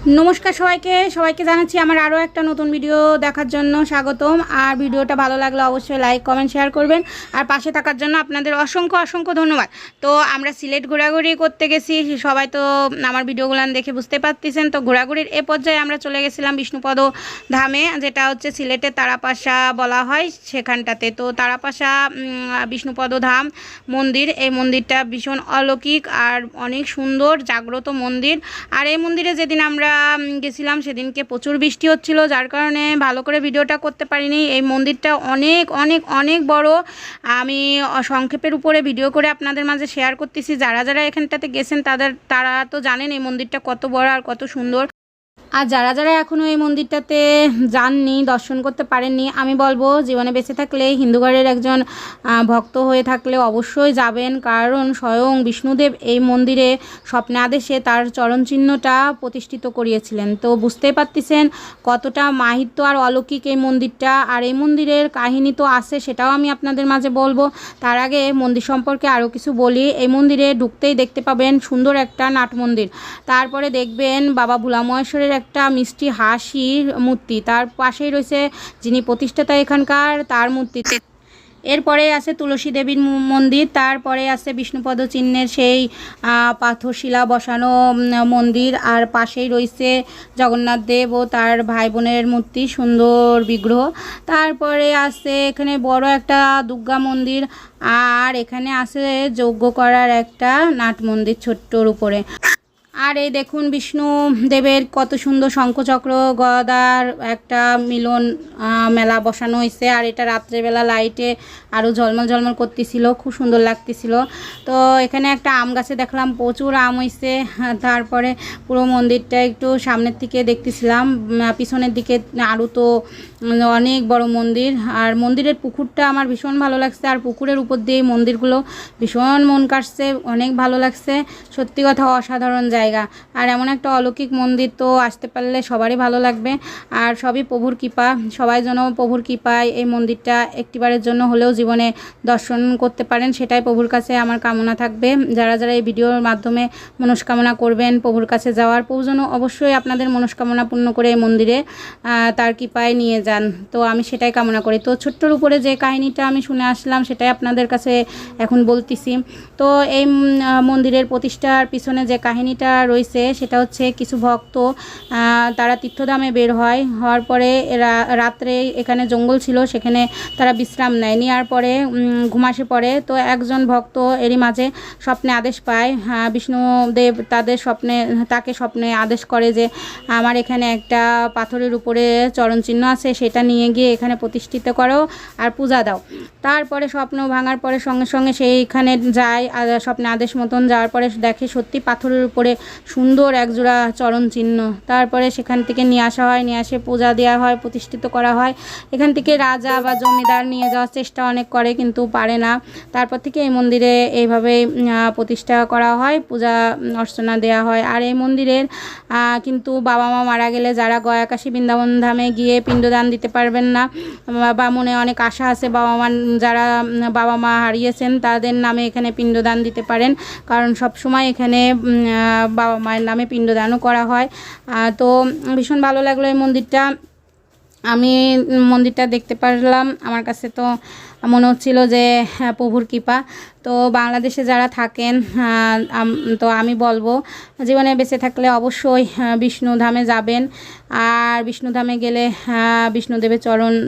নমস্কার সবাইকে সবাইকে জানাচ্ছি আমার আরও একটা নতুন ভিডিও দেখার জন্য স্বাগতম। আর ভিডিওটা ভালো লাগলে অবশ্যই লাইক কমেন্ট শেয়ার করবেন। আর পাশে থাকার জন্য আপনাদের অসংখ্য অসংখ্য ধন্যবাদ। তো আমরা সিলেট ঘোরাঘুরি করতে গেছি, সবাই তো আমার ভিডিওগুলো দেখে বুঝতে পারতেছেন। তো ঘোরাঘুরির এ পর্যায়ে আমরা চলে গেছিলাম বিষ্ণুপদ ধামে, যেটা হচ্ছে সিলেটের তারাপাশা বলা হয় সেখানটাতে। তো তারাপাশা বিষ্ণুপদ ধাম মন্দির, এই মন্দিরটা ভীষণ অলৌকিক আর অনেক সুন্দর, জাগ্রত মন্দির। আর এই মন্দিরে যেদিন আমরা গেছিলাম সেদিনকে প্রচুর বৃষ্টি হচ্ছিল, যার কারণে ভালো করে ভিডিওটা করতে পারিনি। এই মন্দিরটা অনেক অনেক অনেক বড়। আমি সংক্ষেপের উপরে ভিডিও করে আপনাদের মাঝে শেয়ার করতেছি। যারা যারা এখানটাতে গেছেন, তাদের, তারা তো জানেন এই মন্দিরটা কত বড় আর কত সুন্দর। আর যারা যারা এখনও এই মন্দিরটাতে যাননি, দর্শন করতে পারেননি, আমি বলব জীবনে বেঁচে থাকলে হিন্দুগড়ের একজন ভক্ত হয়ে থাকলে অবশ্যই যাবেন। কারণ স্বয়ং বিষ্ণুদেব এই মন্দিরে স্বপ্নে আদেশে তার চরণ চিহ্নটা প্রতিষ্ঠিত করিয়েছিলেন। তো বুঝতেই পারতেছেন কতটা মাহিত্য আর অলৌকিক এই মন্দিরটা। আর এই মন্দিরের কাহিনী তো আছে, সেটাও আমি আপনাদের মাঝে বলব। তার আগে মন্দির সম্পর্কে আরও কিছু বলি। এই মন্দিরে ঢুকতেই দেখতে পাবেন সুন্দর একটা নাট মন্দির। তারপরে দেখবেন বাবা ভোলা মহেশ্বরের একটা মিষ্টি হাসির মূর্তি। তার পাশেই রয়েছে যিনি প্রতিষ্ঠাতা এখানকার তার মূর্তি। এরপরে আছে তুলসী দেবীর মন্দির তারপরে আছে বিষ্ণুপদ চিহ্নের সেই আহ, পাথর শিলা বসানো মন্দির। আর পাশেই রয়েছে জগন্নাথ দেব ও তার ভাই বোনের মূর্তি সুন্দর বিগ্রহ। তারপরে আছে এখানে বড় একটা দুর্গা মন্দির। আর এখানে আছে যজ্ঞ করার একটা নাট মন্দির ছোট্টর উপরে। আর এই দেখুন বিষ্ণু দেবের কত সুন্দর শঙ্খচক্র, গদার একটা মিলন মেলা বসানো হয়েছে আর এটা রাত্রেবেলা লাইটে আরও ঝলমল ঝলমল করতেছিল, খুব সুন্দর লাগতেছিল। তো এখানে একটা আম গাছে দেখলাম, প্রচুর আম হয়েছে তারপরে পুরো মন্দিরটা একটু সামনের থেকে দেখতেছিলাম পিছনের দিকে আরও তো অনেক বড় মন্দির। আর মন্দিরের পুকুরটা আমার ভীষণ ভালো লাগছে। আর পুকুরের উপর দিয়ে মন্দিরগুলো ভীষণ মন কাটছে অনেক ভালো লাগছে। সত্যি কথা, অসাধারণ জায়গা। আর এমন একটা অলৌকিক মন্দির তো আসতে পারলে সবারই ভালো লাগবে। আর সবই প্রভুর কৃপা। সবাই যেন প্রভুর কৃপায় এই মন্দিরটা একটিবারের জন্য হলেও জীবনে দর্শন করতে পারেন, সেটাই প্রভুর কাছে আমার কামনা থাকবে। যারা যারা এই ভিডিওর মাধ্যমে মনস্কামনা করবেন প্রভুর কাছে যাওয়ার, প্রভু যেন অবশ্যই আপনাদের মনস্কামনা পূর্ণ করে এই মন্দিরে তার কৃপায় নিয়ে যান। তো আমি সেটাই কামনা করি। তো ছোট্টর উপরে যে কাহিনীটা আমি শুনে আসলাম, সেটাই আপনাদের কাছে এখন বলতেছি। তো এই মন্দিরের প্রতিষ্ঠার পিছনে যে কাহিনীটা রয়েছে সেটা হচ্ছে কিছু ভক্ত তারা তীর্থধামে বের হয়। হওয়ার পরে রাত্রে এখানে জঙ্গল ছিল সেখানে তারা বিশ্রাম নেয়। নেওয়ার পরে ঘুমাসে পড়ে তো একজন ভক্ত এরই মাঝে স্বপ্নে আদেশ পায় হ্যাঁ, বিষ্ণুদেব তাদের স্বপ্নে তাকে স্বপ্নে আদেশ করে যে আমার এখানে একটা পাথরের উপরে চরণ চিহ্ন আছে সেটা নিয়ে গিয়ে এখানে প্রতিষ্ঠিত করো আর পূজা দাও। তারপরে স্বপ্ন ভাঙার পরে সঙ্গে সঙ্গে সেইখানে যায় স্বপ্নে আদেশ মতন যাওয়ার পরে দেখে সত্যি পাথরের উপরে সুন্দর একজোড়া চরণ চিহ্ন। তারপরে সেখান থেকে নিয়ে আসা হয়, নিয়ে আসে, পূজা দেওয়া হয়, প্রতিষ্ঠিত করা হয়। এখান থেকে রাজা বা জমিদার নিয়ে যাওয়ার চেষ্টা অনেক করে, কিন্তু পারে না। তারপর থেকে এই মন্দিরে এইভাবে প্রতিষ্ঠা করা হয়, পূজা, অর্চনা দেওয়া হয়। আর এই মন্দিরের কিন্তু বাবা মা মারা গেলে যারা গয়াকাশী বৃন্দাবন ধামে গিয়ে পিণ্ডদান দিতে পারবেন না, বা- মনে অনেক আশা আছে বাবা মা যারা বাবা মা হারিয়েছেন, তাদের নামে এখানে পিণ্ডদান দিতে পারেন। কারণ সব সময় এখানে বাবা মায়ের নামে পিণ্ডদানও করা হয়। তো ভীষণ ভালো লাগল এই মন্দিরটা। আমি মন্দিরটা দেখতে পারলাম। আমার কাছে তো মনে হচ্ছিল যে হ্যাঁ, প্রভুর কৃপা। তো বাংলাদেশে যারা থাকেন তো আমি বলব জীবনে বেঁচে থাকলে অবশ্যই বিষ্ণুধামে যাবেন। আর বিষ্ণুধামে গেলে বিষ্ণুদেবের চরণ